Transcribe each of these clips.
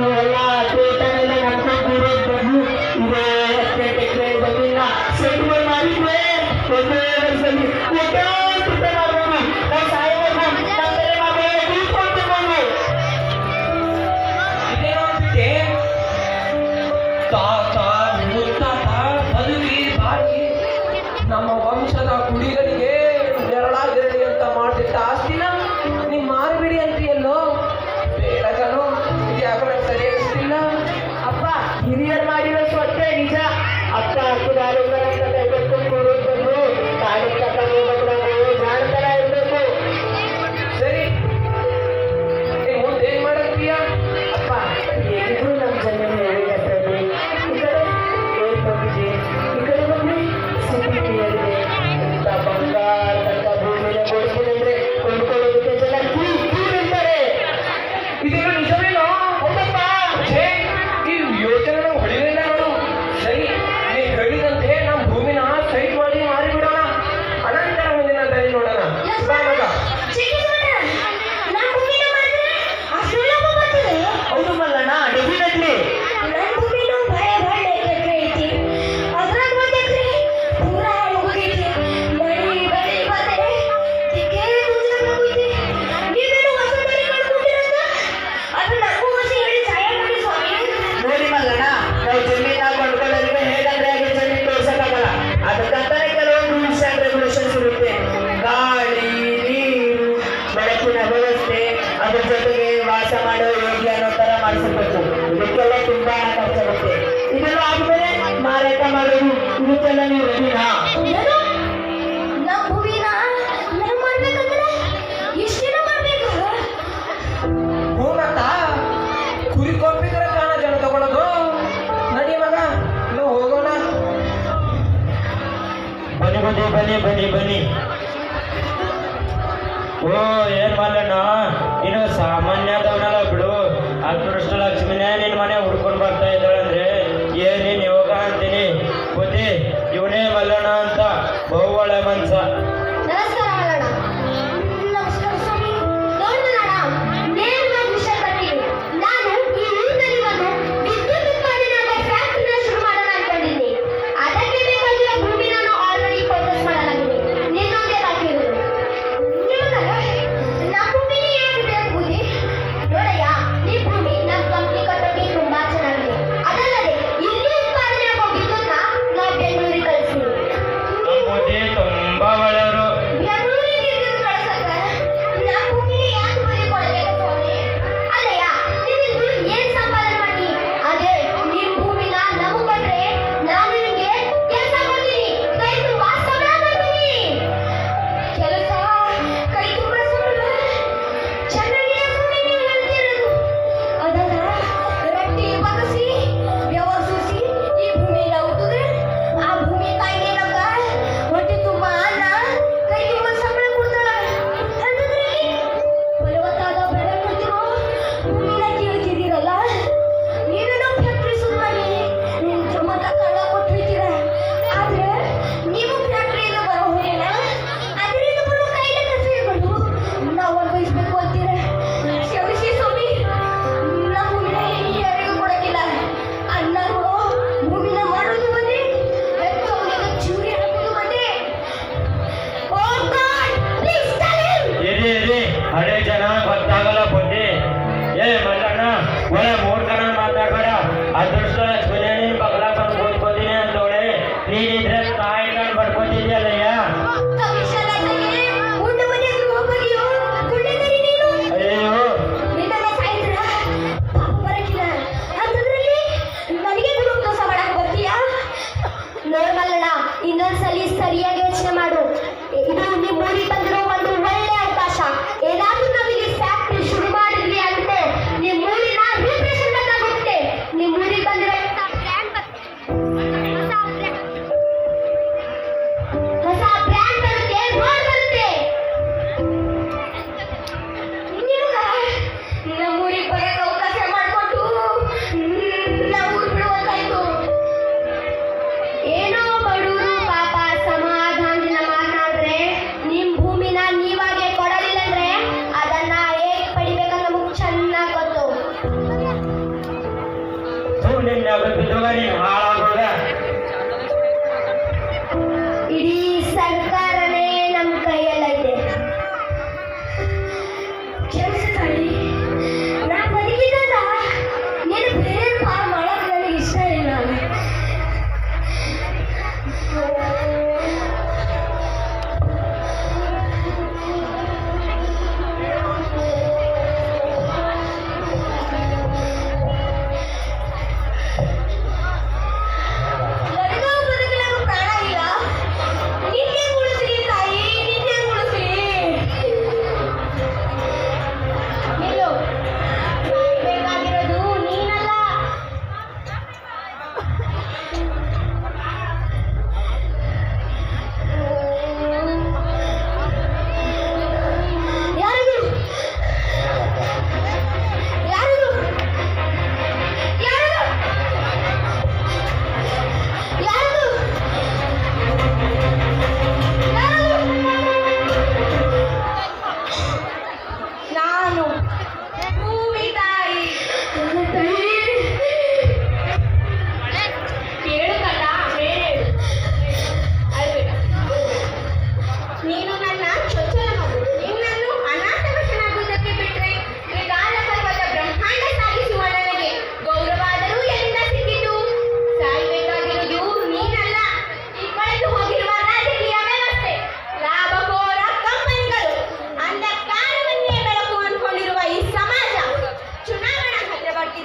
Oh, God. ಅಷ್ಟೇ ಅದ್ರ ಜೊತೆಗೆ ವಾಸ ಮಾಡೋ ಯೋಗ್ಯ ಅನ್ನೋ ತರ ಮಾಡಿಸಬೇಕು. ಇದಕ್ಕೆಲ್ಲ ತುಂಬಾ ಖರ್ಚಾಗುತ್ತೆ ಇದೆಲ್ಲ ಆದ್ಮೇಲೆ ಮಾರಾಟ ಮಾಡೋದು. ಇದಕ್ಕೆಲ್ಲ ನೀವು ರೆಡಿನಾ ಬನ್ನಿ ಬನ್ನಿ ಬನ್ನಿ ಬನ್ನಿ. ಓ ಏನ್ ಮಾಡಣ್ಣ ಇನ್ನು ಸಾಮಾನ್ಯ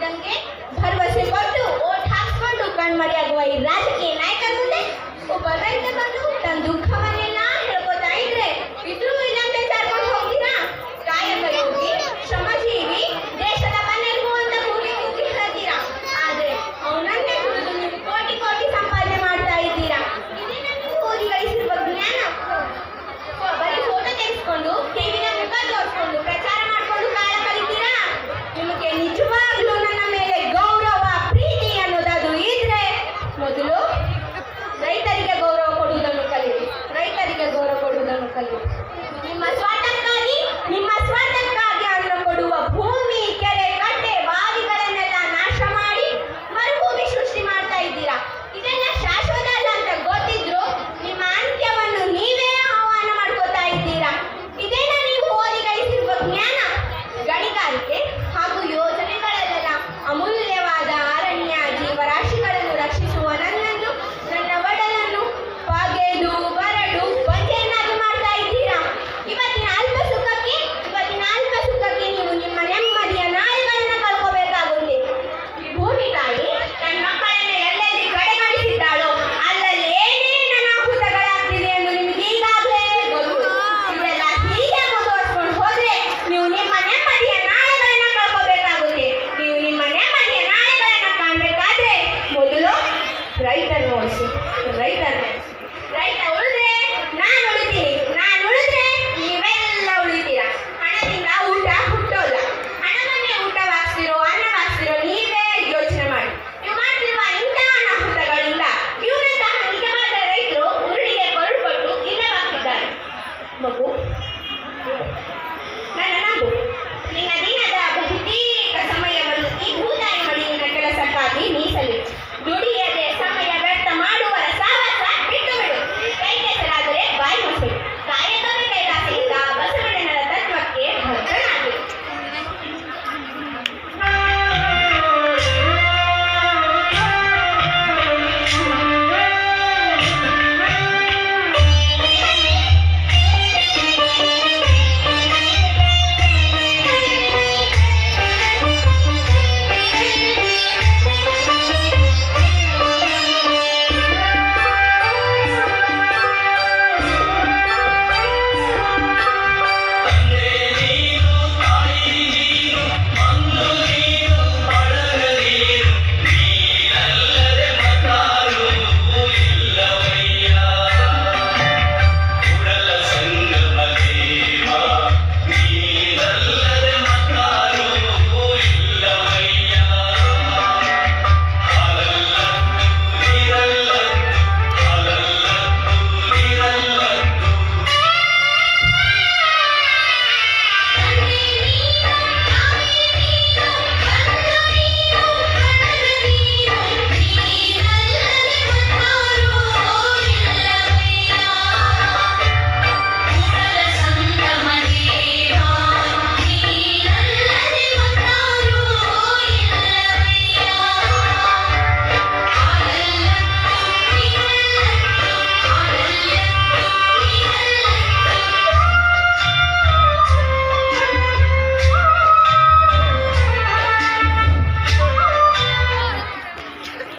ದಂಗೆ ಭರವಸೆ ಕೊಟ್ಟು ಓಟ್ ಹಾಕ್ಸ್ಕೊಂಡು ಕಣ್ಮರೆಯಾಗುವ ಈ ರಾಜಕೀಯ ನಾಯಕರ ಮುಂದೆ ಒಬ್ಬ ರೈತ ಬಂದು